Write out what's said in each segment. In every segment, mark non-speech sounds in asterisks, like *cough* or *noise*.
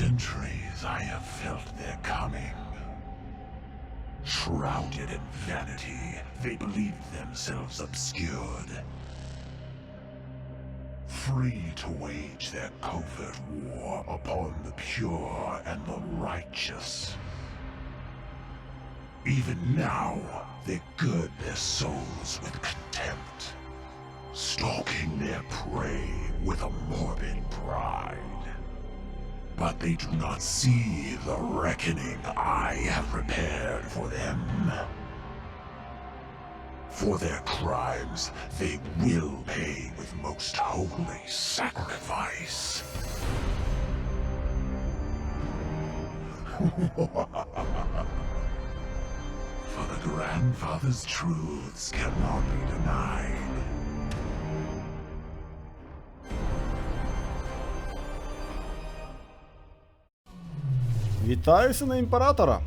centuries I have felt their coming. Shrouded in vanity, they believed themselves obscured. Free to wage their covert war upon the pure and the righteous. Even now, they gird their souls with contempt, stalking their prey with a morbid pride. But they do not see the reckoning I have prepared for them. For their crimes, they will pay with most holy sacrifice. *laughs* For the grandfather's truths cannot be denied. Вітаю сина імператора!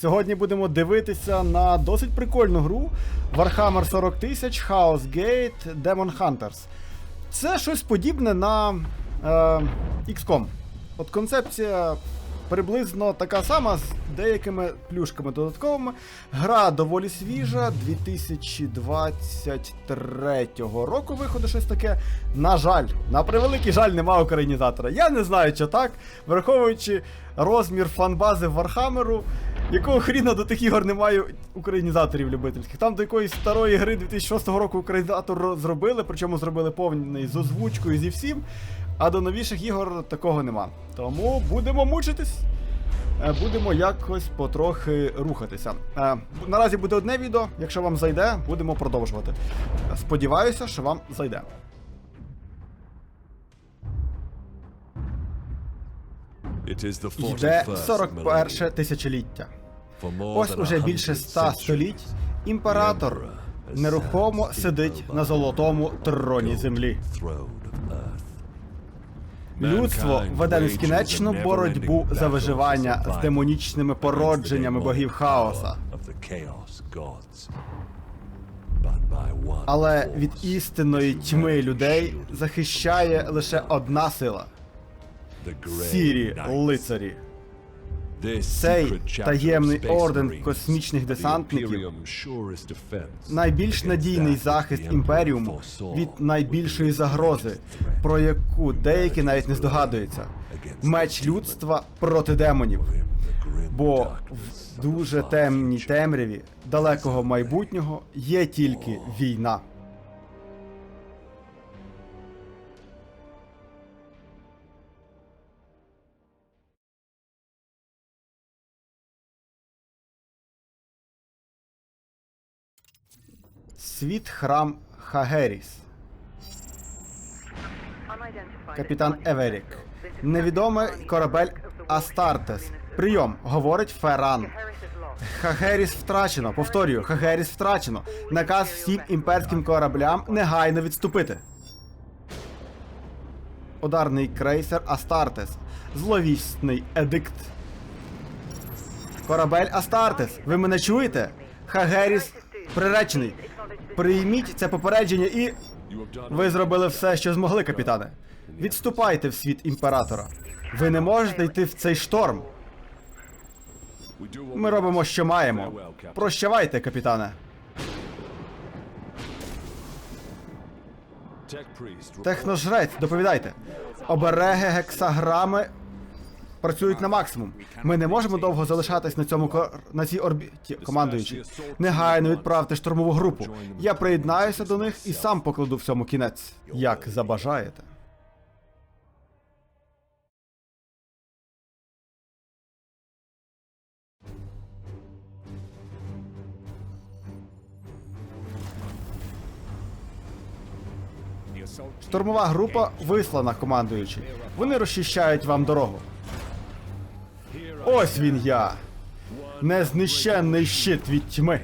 Сьогодні будемо дивитися на досить прикольну гру Warhammer 40 000 Chaos Gate Demon Hunters. Це щось подібне на е, XCOM. От концепція приблизно така сама з деякими плюшками додатковими. Гра доволі свіжа, 2023 року виходу щось таке. На жаль, на превеликий жаль, нема українізатора. Я не знаю, що так, враховуючи розмір фанбази Вархамеру, якого хріна до тих ігор немає українізаторів любительських. Там до якоїсь старої гри 2006 року українізатор ро- зробили, причому зробили повний з озвучкою зі всім. А до новіших ігор такого нема. Тому будемо мучитись. Е, Будемо якось потрохи рухатися. Е, Наразі буде одне відео. Якщо вам зайде, будемо продовжувати. Сподіваюся, що вам зайде. Йде 41st 41 millennium. тисячоліття. Ось уже більше ста століть імператор нерухомо сидить на золотому троні землі. Людство веде нескінченну боротьбу за виживання з демонічними породженнями богів хаоса. Але від істинної тьми людей захищає лише одна сила сірі лицарі. Цей таємний орден космічних десантників найбільш надійний захист імперіуму від найбільшої загрози, про яку деякі навіть не здогадуються. Меч людства проти демонів. Бо в дуже темній темряві далекого майбутнього є тільки війна. Світ храм Хагеріс. Капітан Еверік. Невідомий корабель Астартес. Прийом, говорить Ферран. Хагеріс втрачено. Повторюю, Хагеріс втрачено. Наказ всім імперським кораблям негайно відступити. Ударний крейсер Астартес. Зловісний едикт. Корабель Астартес. Ви мене чуєте? Хагеріс приречений. Прийміть це попередження і. Ви зробили все, що змогли, капітане. Відступайте в світ імператора. Ви не можете йти в цей шторм. Ми робимо, що маємо. Прощавайте, капітане. Техножрець, доповідайте. Обереги гексаграми працюють на максимум. Ми не можемо довго залишатись на цьому кор... на цій орбіті, командуючи. Негайно відправте штурмову групу. Я приєднаюся до них і сам покладу всьому кінець. Як забажаєте. Штурмова група вислана, командуючий. Вони розчищають вам дорогу. Ось він я. Незнищенний щит від тьми.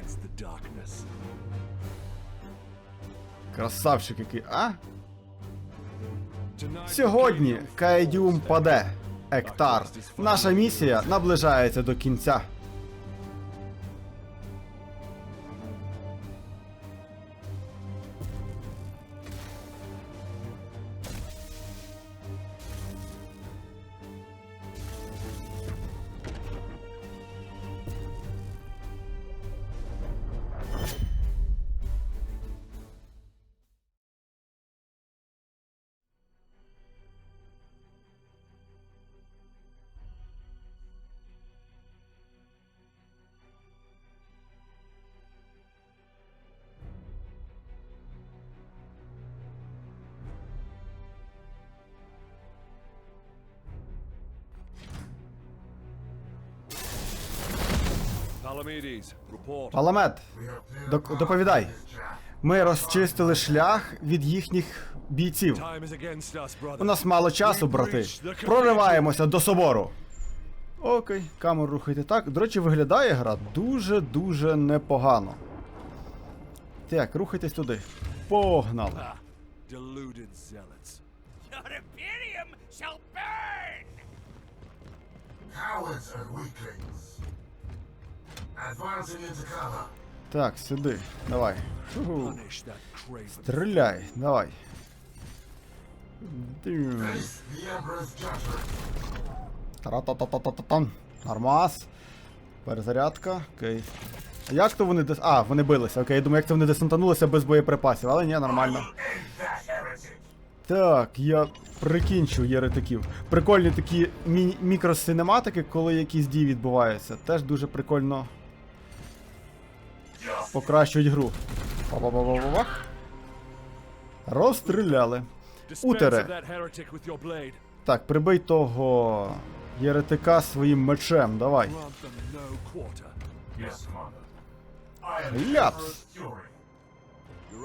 Красавчик який, а? Сьогодні Каедіум паде. Ектар. Наша місія наближається до кінця. Паламет, доповідай. Ми розчистили шлях від їхніх бійців. У нас мало часу, брати. Прориваємося до собору. Окей, камеру рухайте так. До речі, виглядає гра дуже-дуже непогано. Так, рухайтесь туди. Погнали. Ah! Cowards and weaklings. Так, сюди. Давай. Craven. Стріляй, давай. Тара-та-та-та-та-тан. Нормас. Перезарядка. Окей. А як то вони дес... А, вони билися. Окей, я думаю, як це вони десантанулися без боєприпасів, але ні, нормально. Так, я прикінчу єретиків. Прикольні такі мі- мікросинематики, коли якісь дії відбуваються. Теж дуже прикольно покращують гру. Па-па-па-па-па-бах. Розстріляли. Утере. Так, прибий того єретика своїм мечем, давай. Ляпс.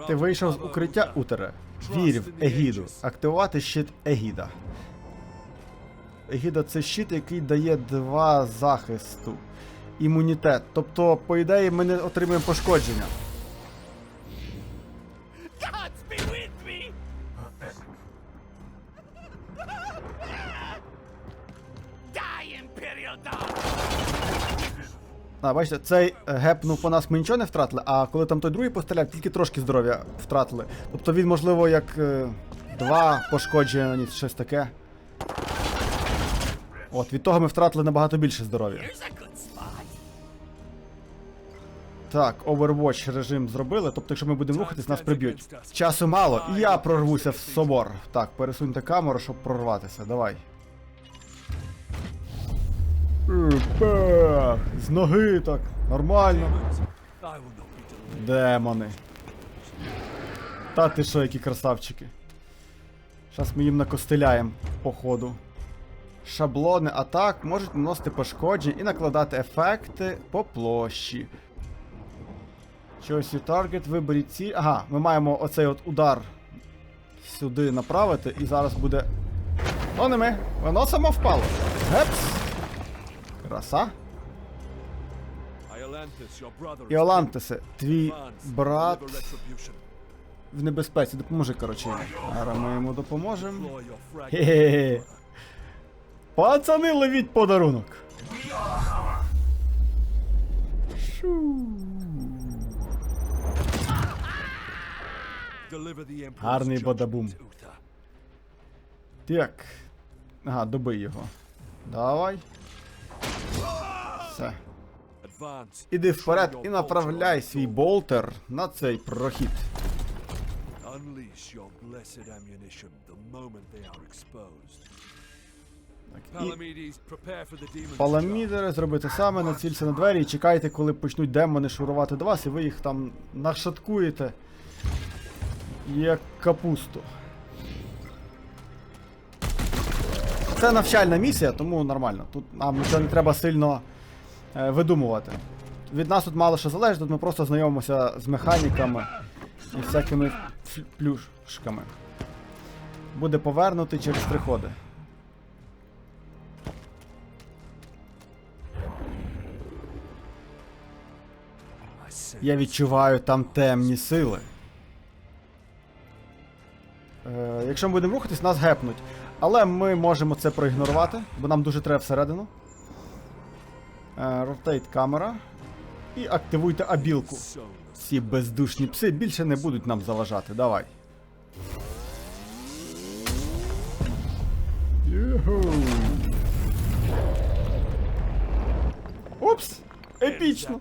Ти вийшов з укриття Утере. Вір в Егіду. Активувати щит Егіда. Егіда це щит, який дає два захисту. Імунітет. Тобто, по ідеї, ми не отримаємо пошкодження. А, бачите, цей гепнув по нас, ми нічого не втратили, а коли там той другий постріляв, тільки трошки здоров'я втратили. Тобто він, можливо, як е, два пошкодження наніс, щось таке. От, від того ми втратили набагато більше здоров'я. Так, Overwatch режим зробили, тобто, якщо ми будемо рухатись, нас приб'ють. Часу мало, і я прорвуся в собор. Так, пересуньте камеру, щоб прорватися. Давай. Е, З ноги так. Нормально. Демони. Та ти що, які красавчики. Зараз ми їм накостеляємо по ходу. Шаблони атак можуть наносити пошкодження і накладати ефекти по площі. Choose your target, виберіть ціль. Ага, ми маємо оцей от удар сюди направити, і зараз буде. То не ми, воно само впало. Гепс! Краса. Іолантесе, твій брат в небезпеці. Допоможи, коротше. Зараз ми йому допоможемо. Deploy your fragment. Хе-хе. Пацани, ловіть подарунок. Шу. Гарний бадабум. Так. Ага, добий його. Давай. Все. Іди вперед і направляй свій болтер на цей прохід. Паламідери, зробити саме, націлься на двері і чекайте, коли почнуть демони шурувати до вас, і ви їх там нашаткуєте. Як капусту. Це навчальна місія, тому нормально. Тут нам нічого не треба сильно е, видумувати. Від нас тут мало що залежить, тут ми просто знайомимося з механіками і всякими плюшками. Буде повернутий через три ходи. Я відчуваю там темні сили. Е, якщо ми будемо рухатись, нас гепнуть. Але ми можемо це проігнорувати, бо нам дуже треба всередину. Rotate камера. І активуйте абілку. Ці бездушні пси більше не будуть нам заважати. Давай. Упс! Епічно!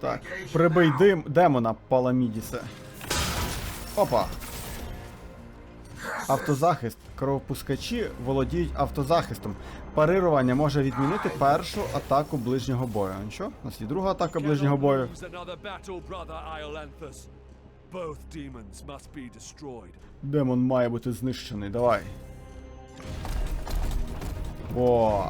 Так, прибий дим демона Паламідісе. Опа. Автозахист. Кровопускачі володіють автозахистом. Парирування може відмінити першу атаку ближнього бою. А Нічого? У нас є друга атака ближнього бою. Демон має бути знищений. Давай. О.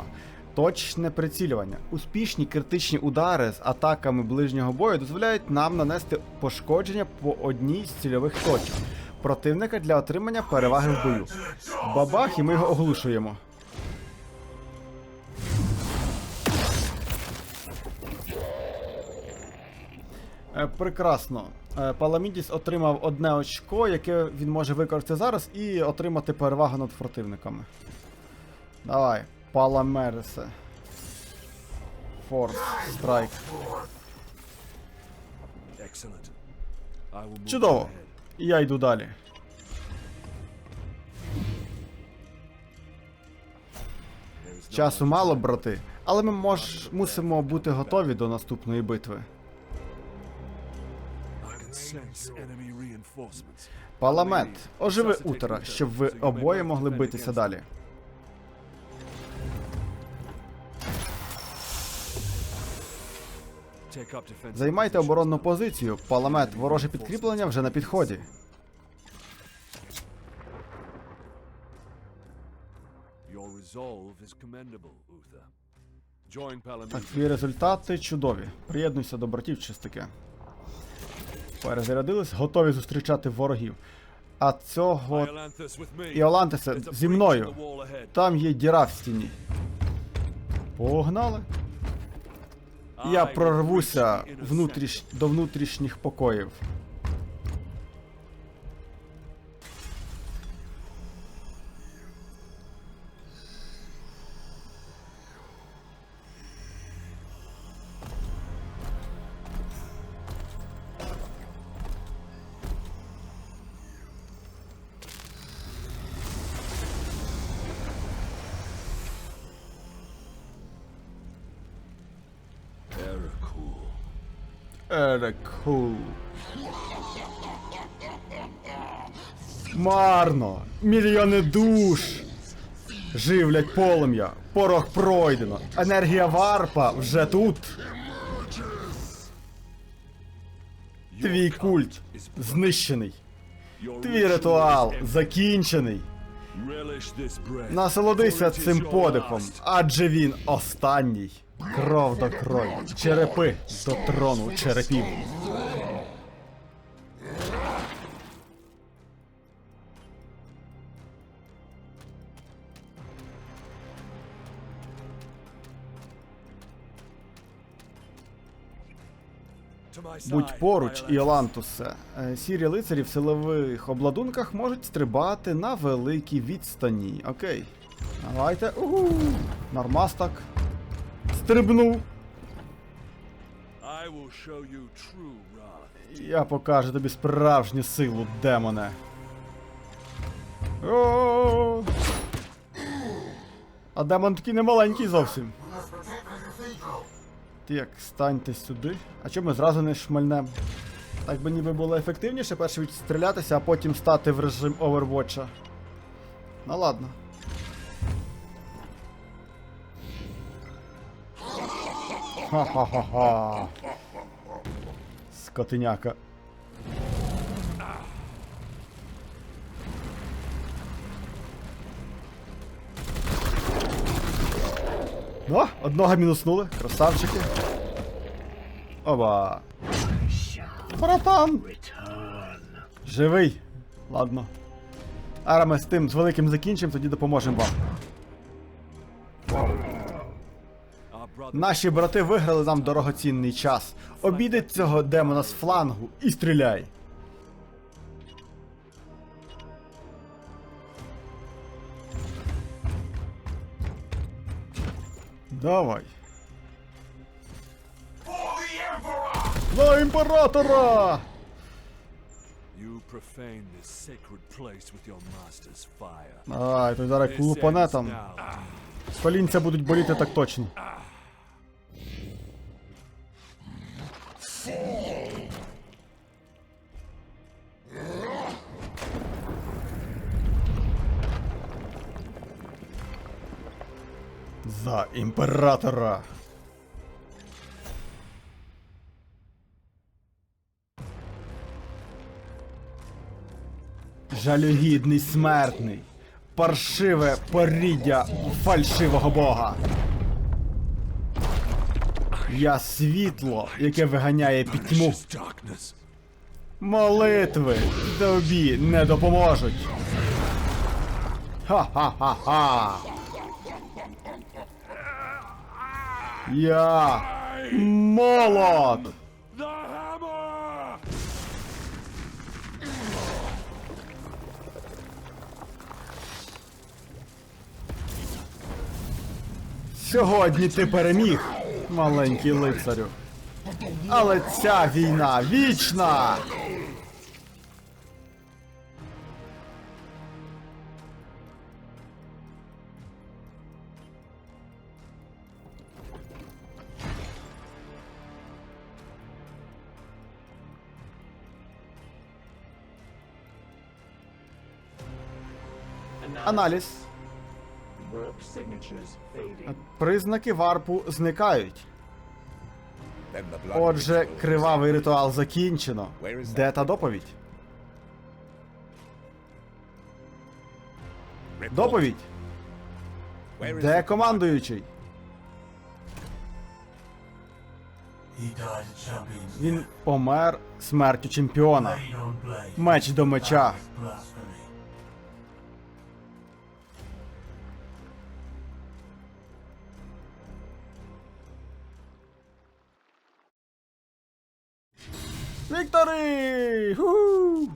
Точне прицілювання. Успішні критичні удари з атаками ближнього бою дозволяють нам нанести пошкодження по одній з цільових точок противника для отримання переваги в бою. Бабах, і ми його оглушуємо. Е, Прекрасно. Е, Паламідіс отримав одне очко, яке він може використати зараз, і отримати перевагу над противниками. Давай, Паламересе. Форс, страйк. Чудово. І я йду далі. Часу мало, брати, але ми мож, мусимо бути готові до наступної битви. Парламент, оживи утера, щоб ви обоє могли битися далі. Займайте оборонну позицію. Парламент, вороже підкріплення вже на підході. Так, твої результати чудові. Приєднуйся до братів щось таке. Перезарядились, готові зустрічати ворогів. А цього a зі мною. Там є діра в стіні. Погнали. Я прорвуся внутріш... до внутрішніх покоїв. Марно! Мільйони душ! Живлять полум'я, порох пройдено, енергія варпа вже тут. Твій культ знищений. Твій ритуал закінчений. Насолодися цим подихом, адже він останній. Кров до крові, черепи до трону черепів. Будь поруч, Іолантусе. Е, Сірі лицарі в силових обладунках можуть стрибати на великій відстані. Окей. Давайте. Угу. Нормас так. Стрибнув. Я покажу тобі справжню силу, демоне. О! А демон такий не маленький зовсім. Так, станьте сюди. А чому ми зразу не шмальнем? Так би ніби було ефективніше, перше відстрілятися, а потім стати в режим овервоча. Ну ладно. Ха-ха-ха-ха. Скотиняка. О, одного мінуснули, красавчики. Оба. Братан! Живий. Ладно. Ара ми з тим з великим закінчимо, тоді допоможемо вам. Наші брати виграли нам дорогоцінний час. Обійди цього демона з флангу і стріляй. Your master's fire. Ай, то зараз клупане там. Колінця будуть боліти так точно. За імператора. Жалюгідний смертний. Паршиве поріддя фальшивого бога. Я світло, яке виганяє пітьму. Молитви тобі не допоможуть. Ха-ха-ха-ха. Я молот. Сьогодні ти переміг, маленький лицарю. Але ця війна вічна. Аналіз. Признаки варпу зникають. Отже, кривавий ритуал закінчено. Де та доповідь? Доповідь! Де командуючий? Він помер смертю чемпіона. Меч до меча. Blasphemy. Вікторі! Ху!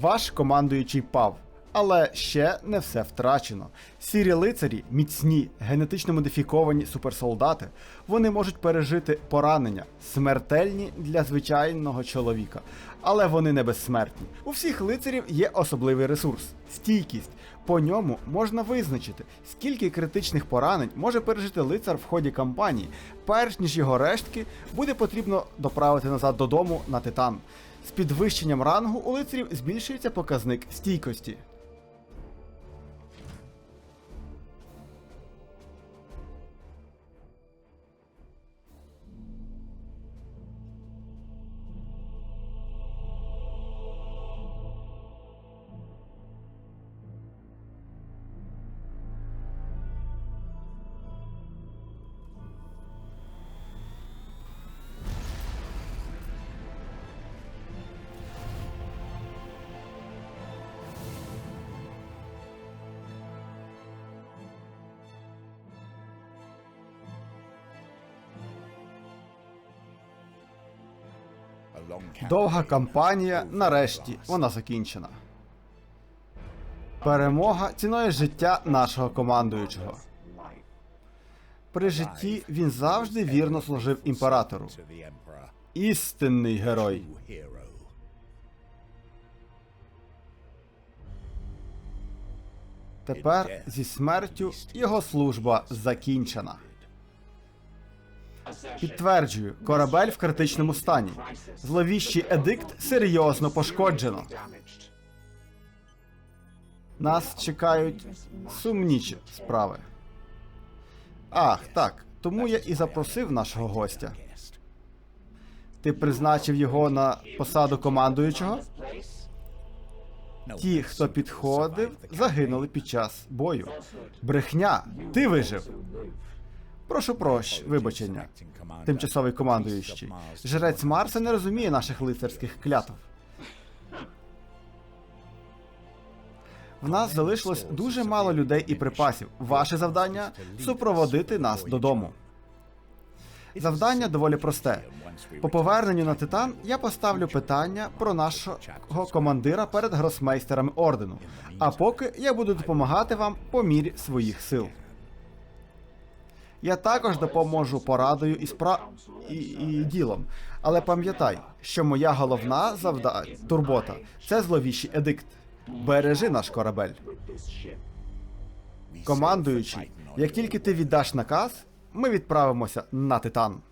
Ваш командуючий пав. Але ще не все втрачено. Сірі лицарі міцні, генетично модифіковані суперсолдати. Вони можуть пережити поранення, смертельні для звичайного чоловіка. Але вони не безсмертні. У всіх лицарів є особливий ресурс стійкість. По ньому можна визначити, скільки критичних поранень може пережити лицар в ході кампанії, перш ніж його рештки буде потрібно доправити назад додому на титан. З підвищенням рангу у лицарів збільшується показник стійкості. Довга кампанія, нарешті, вона закінчена. Перемога ціною життя нашого командуючого. При житті він завжди вірно служив імператору. Істинний герой. Тепер зі смертю його служба закінчена. Підтверджую, корабель в критичному стані. Зловіщий едикт серйозно пошкоджено. Нас чекають сумнічі справи. Ах, так. Тому я і запросив нашого гостя. Ти призначив його на посаду командуючого? Ті, хто підходив, загинули під час бою. Брехня, ти вижив. Прошу прощ, вибачення. Тимчасовий командуючий. Жрець Марса не розуміє наших лицарських клятв. В нас залишилось дуже мало людей і припасів. Ваше завдання супроводити нас додому. Завдання доволі просте. По поверненню на Титан я поставлю питання про нашого командира перед гросмейстерами ордену. А поки я буду допомагати вам по мірі своїх сил. Я також допоможу порадою і спра... і, і ділом. Але пам'ятай, що моя головна завда... турбота це зловіщий едикт. Бережи наш корабель. Командуючий, як тільки ти віддаш наказ, ми відправимося на Титан.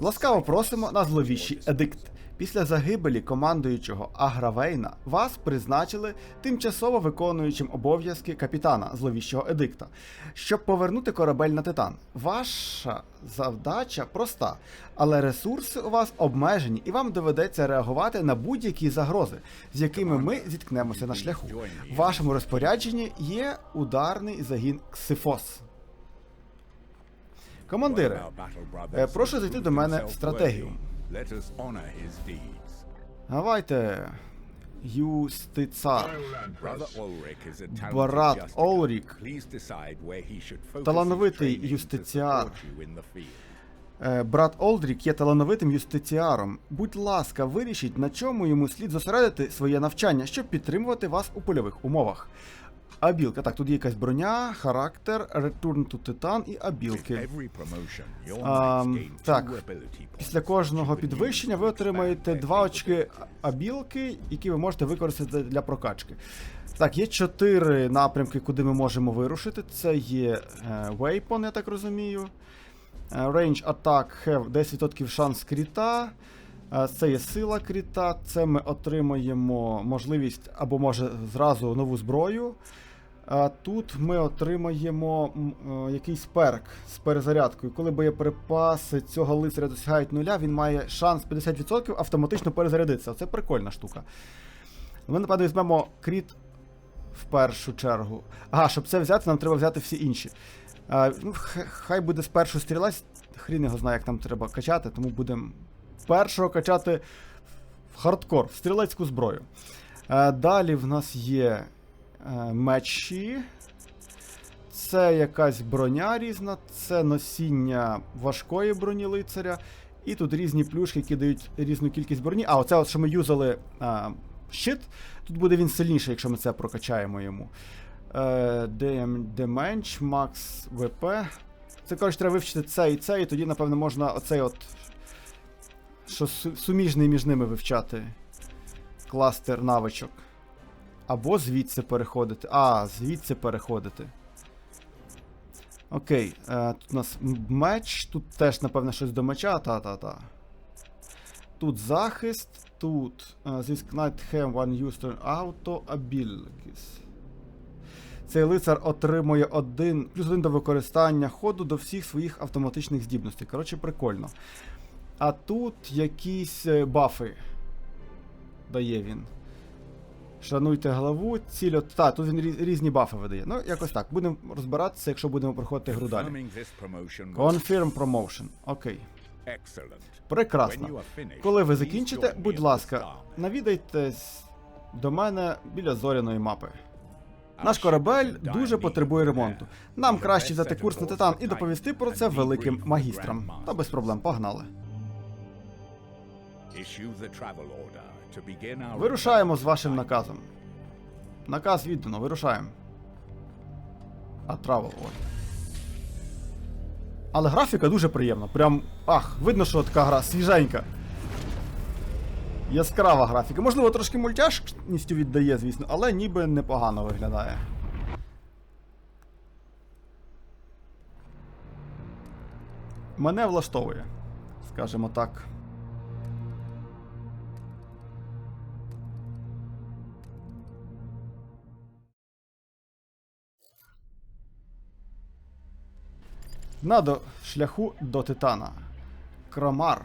Ласкаво просимо на зловіщий едикт. Після загибелі командуючого Агравейна вас призначили тимчасово виконуючим обов'язки капітана зловіщого едикта, щоб повернути корабель на Титан. Ваша завдача проста, але ресурси у вас обмежені, і вам доведеться реагувати на будь-які загрози, з якими ми зіткнемося на шляху. В вашому розпорядженні є ударний загін Ксифос. Командире, е, прошу зайти до мене в стратегію. Давайте. Юстицар. Брат. Олрік. Талановитий юстиціар. Е, Брат Олдрік є талановитим юстиціаром. Будь ласка, вирішіть, на чому йому слід зосередити своє навчання, щоб підтримувати вас у польових умовах. Абілка. Так, тут є якась броня, характер, Return to Titan і абілки. knights gain так. Після кожного підвищення ви отримаєте два очки абілки, які ви можете використати для прокачки. Так, є чотири напрямки, куди ми можемо вирушити. Це є е, Weapon, я так розумію. Е, Range Attack have 10% шанс кріта. Е, Це є сила кріта. Це ми отримаємо можливість або може зразу нову зброю. А тут ми отримаємо е, якийсь перк з перезарядкою. Коли боєприпаси цього лицаря досягають нуля, він має шанс 50% автоматично перезарядитися. Це прикольна штука. Ми, напевно, візьмемо кріт в першу чергу. Ага, щоб це взяти, нам треба взяти всі інші. А, ну, хай буде спершу стрілець, хрін його знає, як нам треба качати, тому будемо першого качати в хардкор, в стрілецьку зброю. Е, Далі в нас є мечі. Це якась броня різна, це носіння важкої броні лицаря. І тут різні плюшки, які дають різну кількість броні. А, оце, от, що ми юзали а, щит. Тут буде він сильніший, якщо ми це прокачаємо йому. Е, Damage, Max VP. Це, коротше, треба вивчити це і це, і тоді, напевно, можна оцей от. Що суміжний між ними вивчати. Кластер навичок. Або звідси переходити. А, звідси переходити. Окей, е, тут у нас меч, тут теж, напевно, щось до меча, та-та-та. Тут захист, тут е, this knight have one used auto abilities. Цей лицар отримує один, плюс один до використання ходу до всіх своїх автоматичних здібностей. Коротше, прикольно. А тут якісь е, бафи дає він. Шануйте главу, ціль от. Та, тут він різні бафи видає. Ну, якось так. Будемо розбиратися, якщо будемо проходити гру далі. Confirm promotion. Окей. Прекрасно. Коли ви закінчите, будь ласка, навідайтесь до мене біля зоряної мапи. Наш корабель дуже потребує ремонту. Нам краще взяти курс на титан і доповісти про це великим магістрам. Та без проблем, погнали. Вирушаємо з вашим наказом. Наказ віддано, вирушаємо. А травел, ой. Але графіка дуже приємна. Прям. Ах, видно, що така гра свіженька. Яскрава графіка. Можливо, трошки мультяшністю віддає, звісно, але ніби непогано виглядає. Мене влаштовує, скажімо так. На до шляху до Титана. Крамар.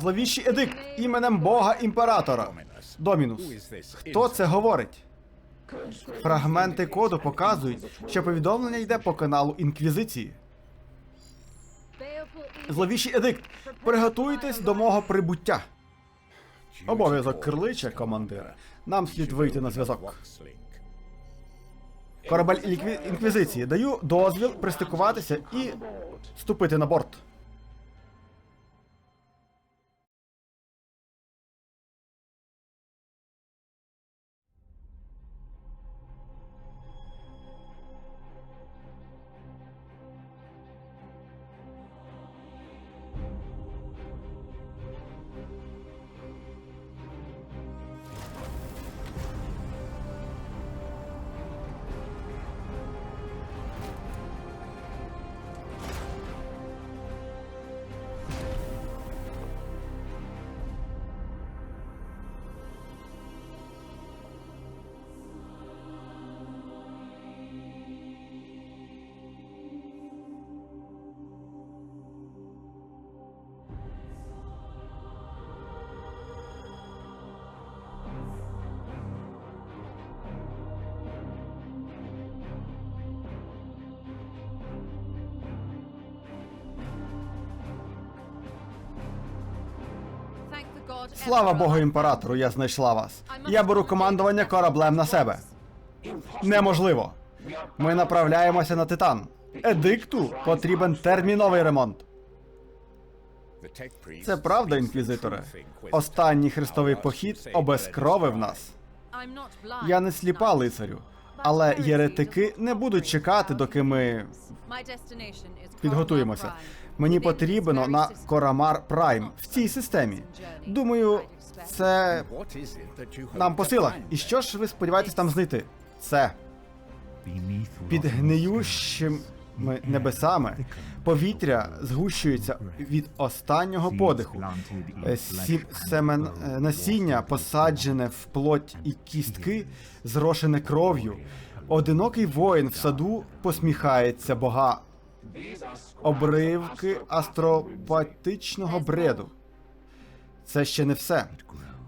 Зловіщий едикт іменем Бога імператора. Домінус. Хто це говорить? Фрагменти коду показують, що повідомлення йде по каналу Інквізиції. Зловіщий едикт. Приготуйтесь до мого прибуття. Обов'язок Крлича, командире. Нам слід вийти на зв'язок. Корабель Інкві- Інквізиції. Даю дозвіл пристикуватися і вступити на борт. Слава Богу імператору, я знайшла вас. Я беру командування кораблем на себе. Неможливо. Ми направляємося на Титан. Едикту потрібен терміновий ремонт. Це правда, інквізиторе. Останній хрестовий похід обезкровив нас. Я не сліпа, лицарю. Але єретики не будуть чекати, доки ми підготуємося. Мені потрібно на. Корамар Прайм в цій системі. Думаю, це нам по силах. І що ж ви сподіваєтесь там знайти? Це під гниющими небесами повітря згущується від останнього подиху. Е, Сі, семен, насіння, посаджене в плоть і кістки, зрошене кров'ю. Одинокий воїн в саду посміхається бога. Обривки астропатичного бреду. Це ще не все.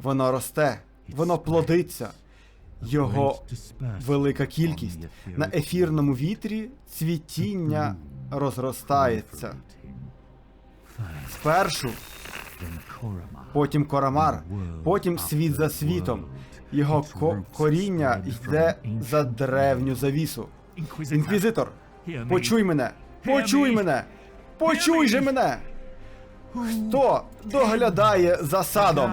Воно росте, воно плодиться. Його велика кількість. На ефірному вітрі цвітіння розростається. Спершу, потім корамар, потім світ за світом. Його ко- коріння йде за древню завісу. Інквізитор, почуй мене! Почуй мене! Почуй же мене! Хто доглядає за садом?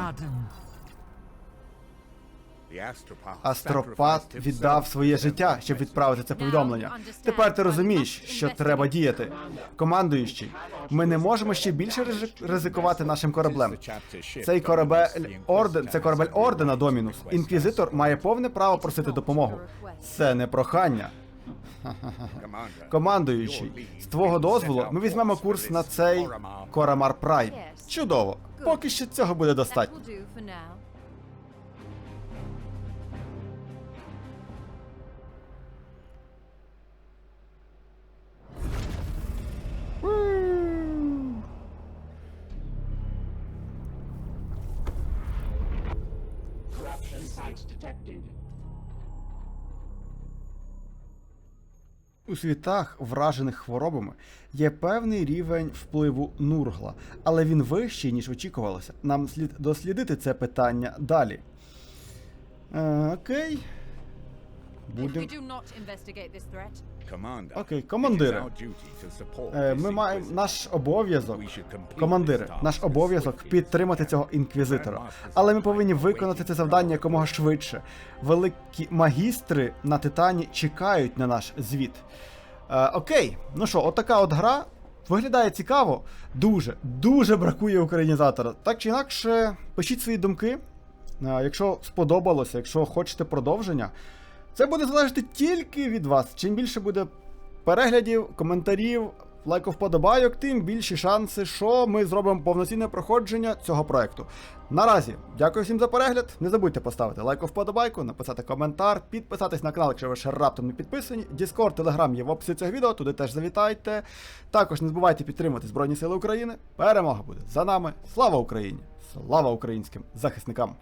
Астропат віддав своє життя, щоб відправити це повідомлення. Тепер ти розумієш, що треба діяти. Командуючий, ми не можемо ще більше ризикувати нашим кораблем. Цей корабель орден, це корабель ордена Домінус. Інквізитор має повне право просити допомогу. Це не прохання. Командуючий, з твого дозволу ми візьмемо курс на цей Корамар Прайм. Чудово. Поки що цього буде достатньо. will do for У світах, вражених хворобами, є певний рівень впливу Нургла, але він вищий, ніж очікувалося. Нам слід дослідити це питання далі. Е, окей. Будем. Окей, support Е, Ми маємо наш обов'язок, командири, наш обов'язок підтримати цього інквізитора. Але ми повинні виконати це завдання якомога швидше. Великі магістри на Титані чекають на наш звіт. Е, окей, ну що, отака от гра. Виглядає цікаво. Дуже, дуже бракує українізатора. Так чи інакше, пишіть свої думки. Е, Якщо сподобалося, якщо хочете продовження, це буде залежати тільки від вас. Чим більше буде переглядів, коментарів, лайків вподобайок, тим більші шанси, що ми зробимо повноцінне проходження цього проекту. Наразі, дякую всім за перегляд. Не забудьте поставити лайк вподобайку, написати коментар, підписатись на канал, якщо ви ще раптом не підписані. Діскорд, телеграм є в описі цього відео, туди теж завітайте. Також не забувайте підтримати Збройні Сили України. Перемога буде за нами. Слава Україні! Слава українським захисникам!